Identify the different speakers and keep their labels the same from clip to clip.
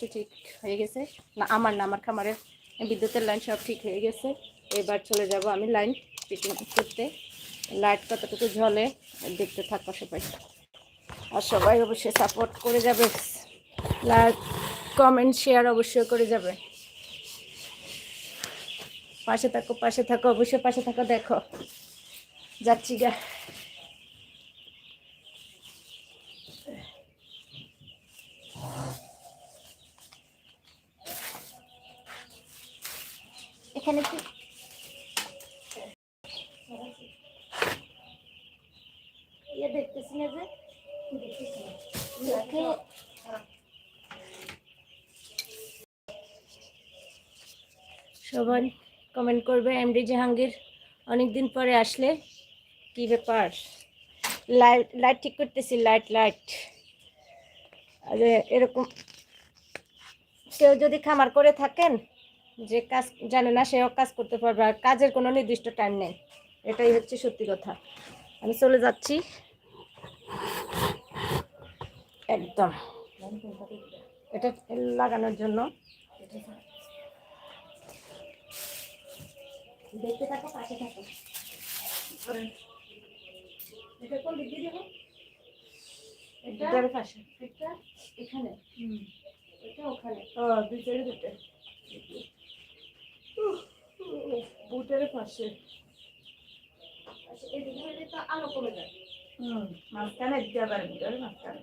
Speaker 1: কিছু ঠিক হয়ে গেছে। না, আমার না, আমার খামারের বিদ্যুতের লাইন সব ঠিক হয়ে গেছে। এবার চলে যাব আমি লাইন ফিটিং করতে। লাইট কতটুকু ঝলে দেখতে থাকব সবাই। আর সবাই অবশ্যই সাপোর্ট করে যাবে। লাইক কমেন্ট শেয়ার অবশ্যই করে যাবে। পাশে থাকো পাশে থাকো, অবশ্যই পাশে থাকো, দেখো। যাচ্ছি গা। এখানে কি ইয়ে দেখতেছি না যে দেখে সবাই কমেন্ট করবে এমডি জাহাঙ্গীর অনেকদিন পরে আসলে কি ব্যাপার? লাইট লাইট ঠিক করতেছি লাইট লাইট আর এরকম কেউ যদি খামার করে থাকেন যে কাজ জানে না সেও কাজ করতে পারবে আর কাজের কোনো নির্দিষ্ট টাইম নেই। এটাই হচ্ছে সত্যি কথা। আমি চলে যাচ্ছি। একদম। এটা লাগানোর জন্য। দেখতে থাকো পাশে থাকো। এটা কোন দিক দিয়ে দেবো পাশে। এটা এখানে। এটা ওখানে। ও দুইটারে দুটো। বুটের পাশে আচ্ছা এদিকে হলে তো আরও কমে যায়
Speaker 2: হুম মাঝখানে দিতে পারে ভিতরে মাঝখানে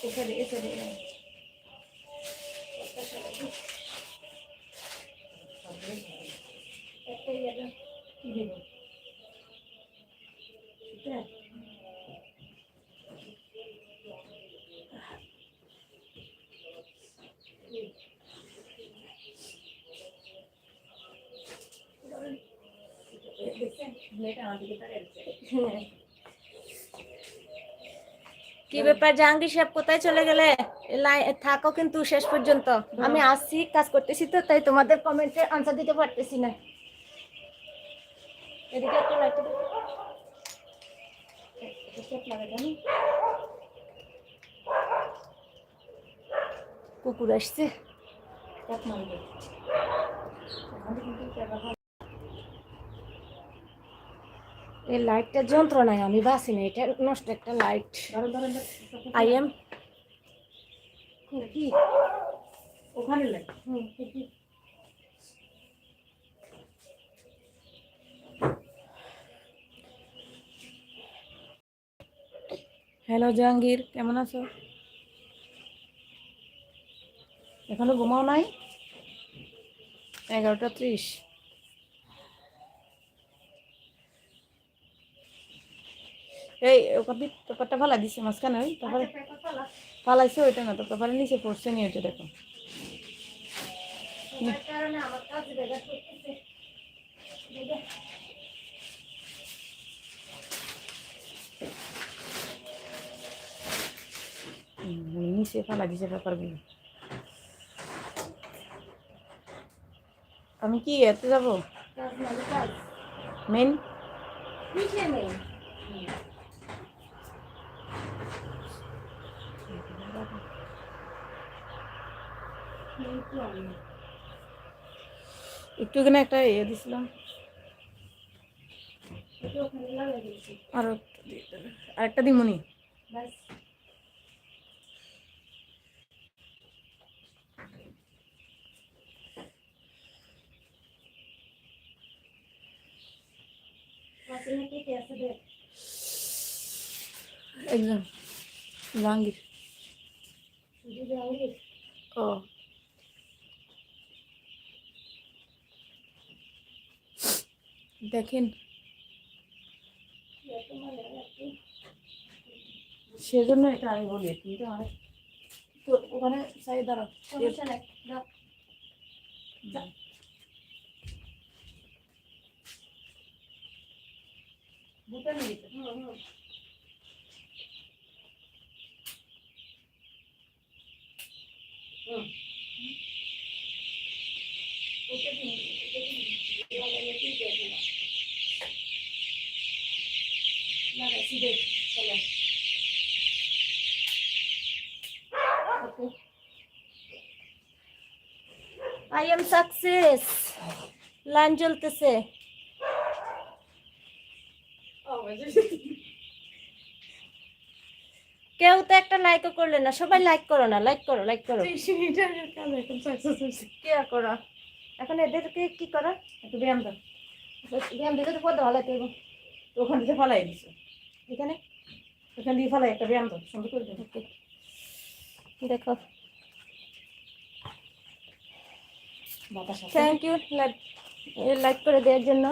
Speaker 1: এখানে।
Speaker 2: এখানে।
Speaker 1: একটা ইয়ে
Speaker 2: দেবো
Speaker 1: এটা? হ্যাঁ। কি ব্যাপার জাহাঙ্গীর সাহেব কোথায় চলে গেলে? থাকো কিন্তু শেষ পর্যন্ত। আমি আসছি কাজ করতেছি তো তাই তোমাদের কমেন্টের আনসার দিতে পারতেছি না। এদিকে একটু কুকুর আসছে
Speaker 2: এক মারবে
Speaker 1: এই লাইটটা যন্ত্রণায় আমি বাসি না এটা নষ্ট একটা লাইট। আই এম
Speaker 2: কি? ওখানে লাই
Speaker 1: হুম
Speaker 2: হ্যালো জাহাঙ্গীর কেমন আছো? এখনও ঘুমাও নাই? এগারোটা ত্রিশ। এই পেপারটা ফালা দিছে মাঝখানে ওই তারপরে ফালাইছে ওইটা না তো পেপারের নিচে পড়ছে নিয়ে ওইটা দেখো। নিচে ফালা দিছে পেপারগুলো। আমি কি এতে যাব?
Speaker 1: মানে
Speaker 2: মেন
Speaker 1: কিসে নেই
Speaker 2: একটু এখানে একটা ইয়ে দিছিলাম
Speaker 1: ওখানে লাগাই দিয়েছি
Speaker 2: আর আরেকটা দিমুনি
Speaker 1: ব্যাস পাশে কে কে আছে দেখ
Speaker 2: একজন জাহাঙ্গীর
Speaker 1: শুধু জাহাঙ্গীর
Speaker 2: ও দেখেন
Speaker 1: এত মানে একটু
Speaker 2: সেজন্য এটা আমি বলি কিন্তু আর তো ওখানে সাই দাঁড়াও।
Speaker 1: সমস্যা নেই দাও
Speaker 2: যা।
Speaker 1: বুটা নিয়ে যেতে হুম হুম। দেখ চলো আই এম সাকসেস লাইন জ্বলতেছে। কেউ তো একটা লাইকও করলে না। সবাই লাইক করো না। লাইক করো লাইক করো। কে করো? এখন এদেরকে কি করো?
Speaker 2: একটু ব্যায়াম দাও
Speaker 1: ব্যায়াম দিতে তো পড়তে ভালো লাগবে
Speaker 2: তো ওখান থেকে ফালাই দিছো।
Speaker 1: এখানে?
Speaker 2: ওখান দিয়ে ফালাই একটা ব্যায়াম দাও সুন্দর করে
Speaker 1: দেখো। থ্যাংক ইউ লাইক করে দেওয়ার জন্য।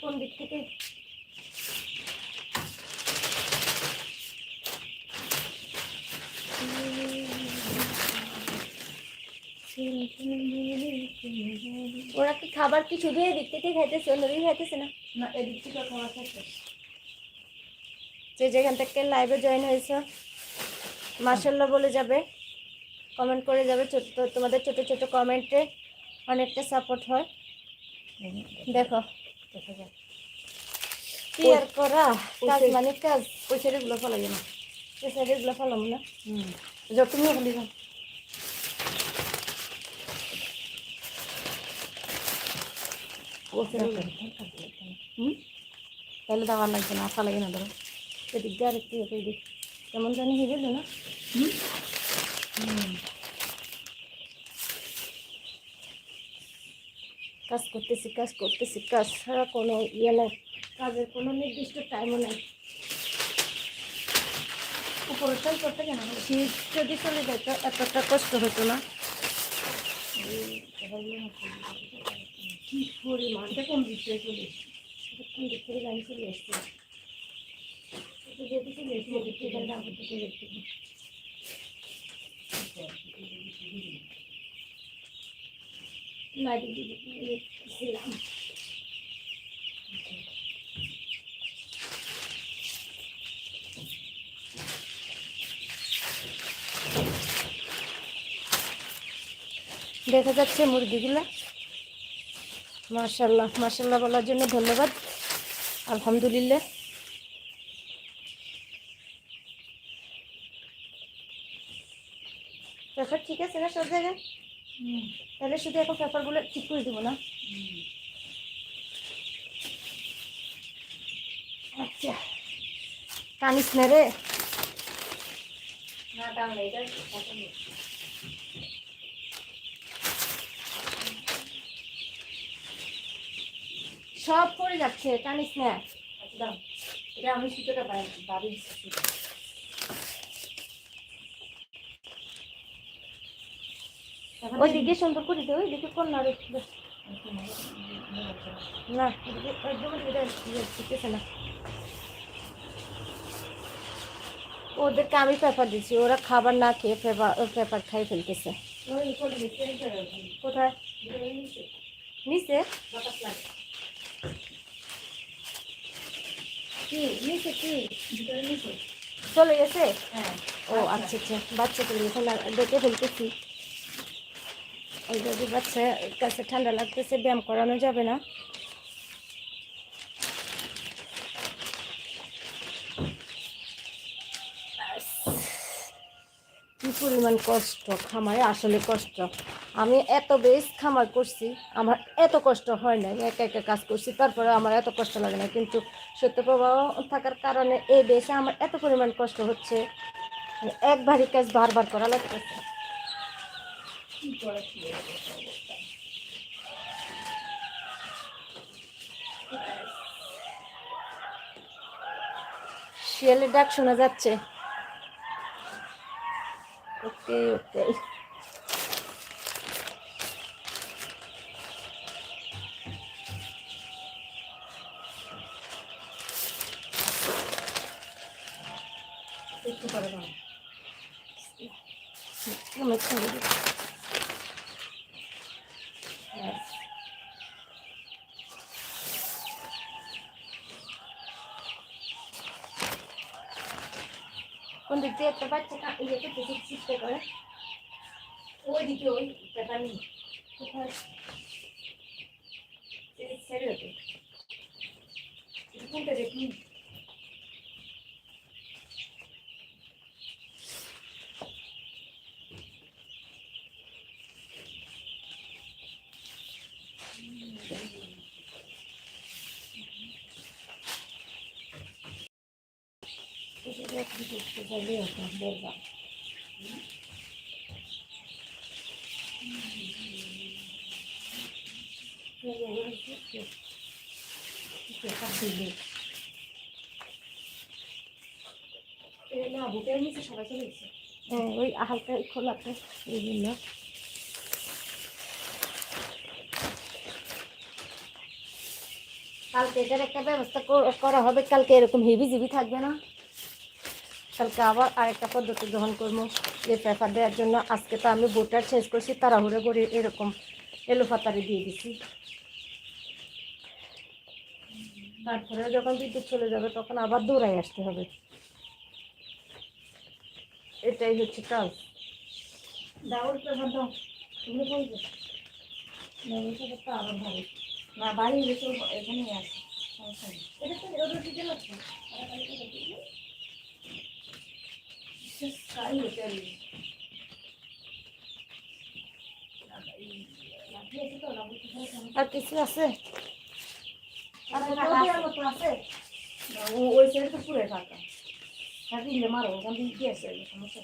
Speaker 1: কোন দিক থেকে? ওরা কি খাবার কি শুধু এই দিক থেকে খাইতেছে অন্যদিকে খাইতেছে না?
Speaker 2: না এদিক থেকে খাওয়া থাকছে
Speaker 1: যে যেখান থেকে লাইভে জয়েন হয়েছে মার্শাল্লাহ বলে যাবে কমেন্ট করে যাবে। ছোট তোমাদের ছোট ছোট কমেন্টে অনেকটা সাপোর্ট হয়। দেখো। কি আর করা? কাজ মানে কাজ।
Speaker 2: ওই ছেলেগুলো ফালাই না।
Speaker 1: সে সাইডেগুলো ফেলাম না।
Speaker 2: হুম। যাও তুমিও খালি যাও ও ছেলেগুলো হুম তাহলে দেওয়ার লাগবে না আশা লাগে না ধরো
Speaker 1: এদিক দিয়ে আরেকটু এই দিক কেমন জানি হয়ে গেল না কাজ করতেছি কাজ করতেছি কাজ ছাড়া কোনো ইয়ে নেই কাজের কোনো নির্দিষ্ট টাইমও নেই
Speaker 2: উপরে চাল করতে কেন
Speaker 1: শীত যদি চলে যেত এতটা কষ্ট হতো না কি
Speaker 2: এটা কোন দিক থেকে চলে?
Speaker 1: কোন দিক গাড়ি চলে দেখা যাচ্ছে মুরগিগুলা। মাশাল্লাহ মার্শাল্লাহ বলার জন্য ধন্যবাদ। আলহামদুলিল্লাহ। পেপার ঠিক আছে না সব জায়গায়? তাহলে শুধু এখন পেপারগুলো ঠিক করে দেবো না? আচ্ছা। টানিস না রে?
Speaker 2: না টানলে এটা টানলে।
Speaker 1: সব পড়ে যাচ্ছে টানিস না
Speaker 2: আচ্ছা। এটা আমি সুতোটা বাড়ি দিচ্ছি সুতো। এখন
Speaker 1: ওই দিকে সুন্দর করে দে ওই দিকে কোন না না ওইদিকে ইয়ে ওদেরকে আমি পেপার দিচ্ছি ওরা খাবার না খেয়ে পেপার পেপার খাই ফেলতেছে
Speaker 2: রাখো।
Speaker 1: কোথায়
Speaker 2: নিচে।
Speaker 1: নিচে
Speaker 2: বাতাস লাগে।
Speaker 1: কি নিচে কি
Speaker 2: ভিতরে নিচে।
Speaker 1: চলে গেছে?
Speaker 2: হ্যাঁ।
Speaker 1: ও আচ্ছা আচ্ছা। বাচ্চা চলে গেছে না দেখে ফেলতেছি। ওই যদি বাচ্চা কাছে ঠান্ডা লাগতেছে ব্যায়াম করানো যাবে না কি পরিমাণ কষ্ট, খামারে আসলে কষ্ট। আমি এত বেশ খামার করছি, আমার এত কষ্ট হয় না একা একা কাজ করছি, তারপরে আমার এত কষ্ট লাগে না। কিন্তু সত্য প্রবাহ থাকার কারণে এই বেশে আমার এত পরিমাণ কষ্ট হচ্ছে মানে এক ভারী কাজ বারবার করা লাগতেছে? শিয়ালের ডাক শোনা যাচ্ছে। ওকে ওকে
Speaker 2: একটু করে দাও।
Speaker 1: আমি ছেড়ে দিই। తర్వాత చక్క
Speaker 2: ఇదైతే ఫిజిక్స్ ఇస్తే కూడా
Speaker 1: ఓదికి
Speaker 2: ప్రకారం ఫిజిక్స్ సరే ఉంటుంది Thank you. গেছে
Speaker 1: হ্যাঁ ওই খোলাতে কালকে একটা ব্যবস্থা করা হবে, কালকে এরকম হেভি জিবি থাকবে না? কালকে আবার আরেকটা পদ্ধতি গ্রহণ করব এই পেপার দেওয়ার জন্য। আজকে তো আমি বোটার চেঞ্জ করছি, তাড়াহুড়ো করে এরকম এলো পাতারি দিয়ে দিছি। তারপরে যখন বিদ্যুৎ চলে যাবে, তখন আবার দৌড়াই আসতে হবে। এটাই হচ্ছে কাজ।
Speaker 2: না বাড়ি আছে। সমস্যা নেই
Speaker 1: এটা তো আর কিছু আছে?
Speaker 2: ওই সাইড তো পুরে ফাঁকা। থাকিলে মারো ওখান থেকে কি আছে? সমস্যা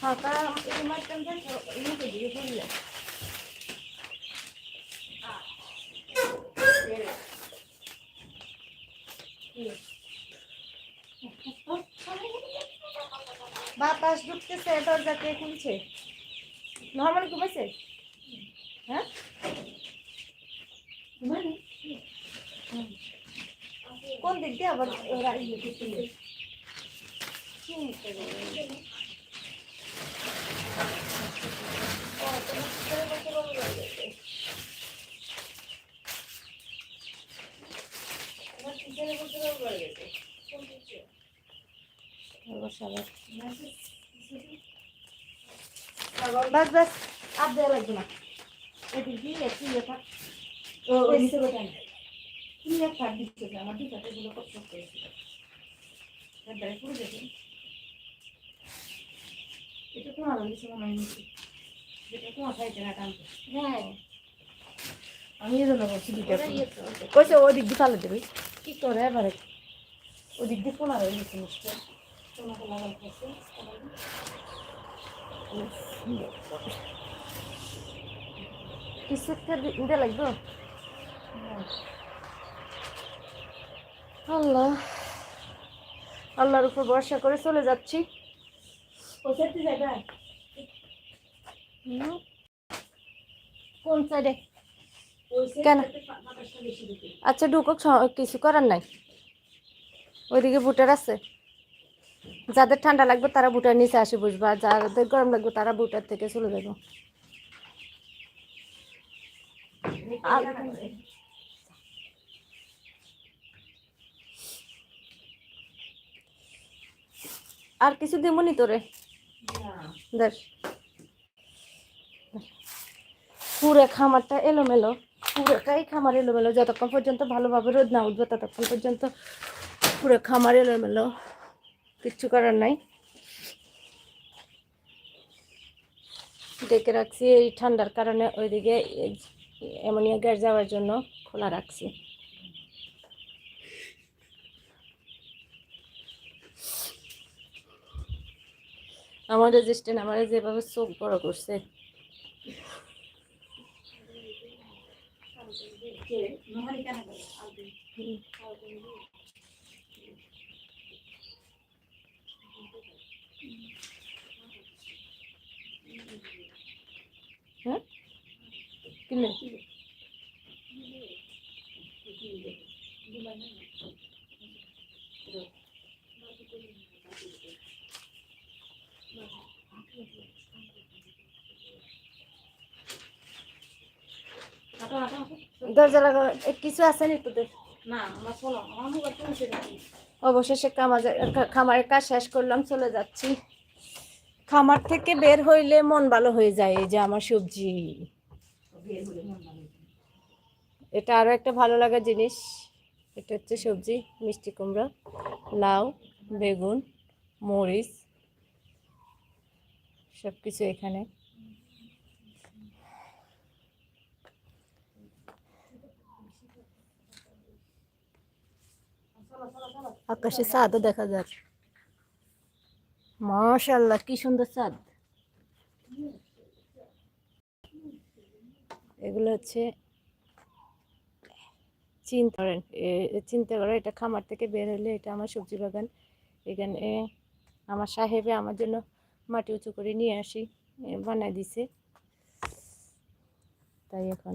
Speaker 1: ফাঁকা ইয়ে দিয়ে ফেললে বাতাস ঢুকতেছে দরজা কে খুলছে নর্মাল ঘুমাইছে হ্যাঁ? কোন দিক দিয়ে আবার ওরা ইয়ে করতেছে? চিনতে পারছি না। বাস বাস আর দেওয়া লাগবে না এদিক দিয়ে একটু ইয়ে থাক
Speaker 2: ও নিচে ওটা তুমি এক কাট দিচ্ছে যে আমার দুটো এগুলো কষ্ট করেছিল একবারে পুরো গেছে এটা তোমার নিচে মনে হয় নিচে যেটা তোমার সাইডে না টানতে
Speaker 1: হ্যাঁ
Speaker 2: আমি এই জন্য বলছি
Speaker 1: ইয়ে
Speaker 2: কইছে ওই দিক দিয়ে ফালে দেবে
Speaker 1: কি করে এবারে
Speaker 2: ওই দিক দিয়ে পোনা হয়ে গেছে নিশ্চয় তোমাকে লাগাল করছে
Speaker 1: কিছু একটা দিতে লাগবে আল্লাহ আল্লাহর উপর ভরসা করে চলে যাচ্ছি। কোন সাইডে কেন? আচ্ছা ঢুকুক কিছু করার নাই ওইদিকে বুটার আছে যাদের ঠান্ডা লাগবে তারা বুটার নিচে আসে বসবে, আর যাদের গরম লাগবে তারা বুটার থেকে চলে যাবে। আর- কিছু দেবনি তোরে? দেখ। পুরো খামারটা এলোমেলো পুরোটাই খামার এলোমেলো, যতক্ষণ পর্যন্ত ভালোভাবে রোদ না উঠবে ততক্ষণ পর্যন্ত পুরো খামার এলোমেলো। কিচ্ছু করার নাই। ডেকে রাখছি এই ঠান্ডার কারণে, ওইদিকে অ্যামোনিয়া গ্যাস যাওয়ার জন্য খোলা রাখছি। আমার রেজিস্ট্যান্ট আমার যেভাবে চোখ বড় করছে। হ্যাঁ? কিনে দরজা লাগা কিছু আছে নি তোদের? অবশেষে খামারের কাজ শেষ করলাম চলে যাচ্ছি। খামার থেকে বের হইলে মন ভালো হয়ে যায় এই যে আমার সবজি। এটা আরও একটা ভালো লাগার জিনিস এটা হচ্ছে সবজি মিষ্টি কুমড়া লাউ বেগুন মরিচ সব কিছু এখানে। আকাশে চাঁদও দেখা যাচ্ছে মাশাল্লাহ কি সুন্দর চাঁদ এগুলো হচ্ছে চিন্তা করেন চিন্তা করেন, এটা খামার থেকে বের হলে এটা আমার সবজি বাগান। এখানে আমার সাহেবে আমার জন্য মাটি উঁচু করে নিয়ে আসি বানায় দিছে। তাই এখন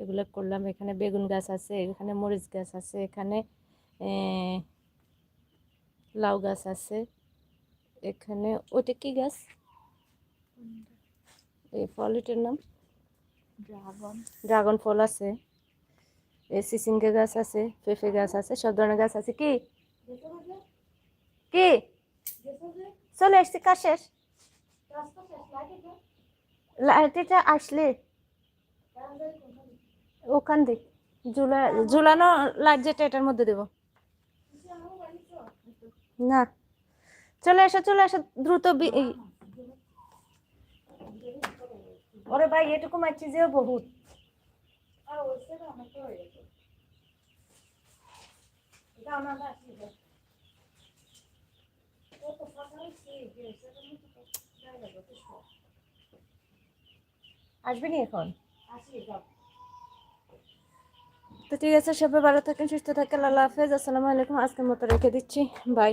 Speaker 1: এগুলো করলাম। এখানে বেগুন গাছ আছে, এখানে মরিচ গাছ আছে, এখানে লাউ গাছ আছে এখানে। ওটা কি গাছ? এই ফলটার নাম?
Speaker 2: ড্রাগন।
Speaker 1: ড্রাগন ফল আছে। এই সিসিঙ্গা গাছ আছে পেঁপে গাছ আছে সব ধরনের গাছ আছে। কি? কি? চলে এসছি কাজ শেষ? লাইটিটা আসলে? ওখান দিক ঝুলা ঝুলানো লাইট যেটা এটার মধ্যে দেবো। না। চলে এসো চলে এসো দ্রুত ওরে ভাই এটুকু মারছি যে বহুত। আসবি নি এখন? তো ঠিক আছে সবাই ভালো থাকেন সুস্থ থাকেন আল্লাহ হাফেজ আসসালামু আলাইকুম আজকের মতো রেখে দিচ্ছি বাই।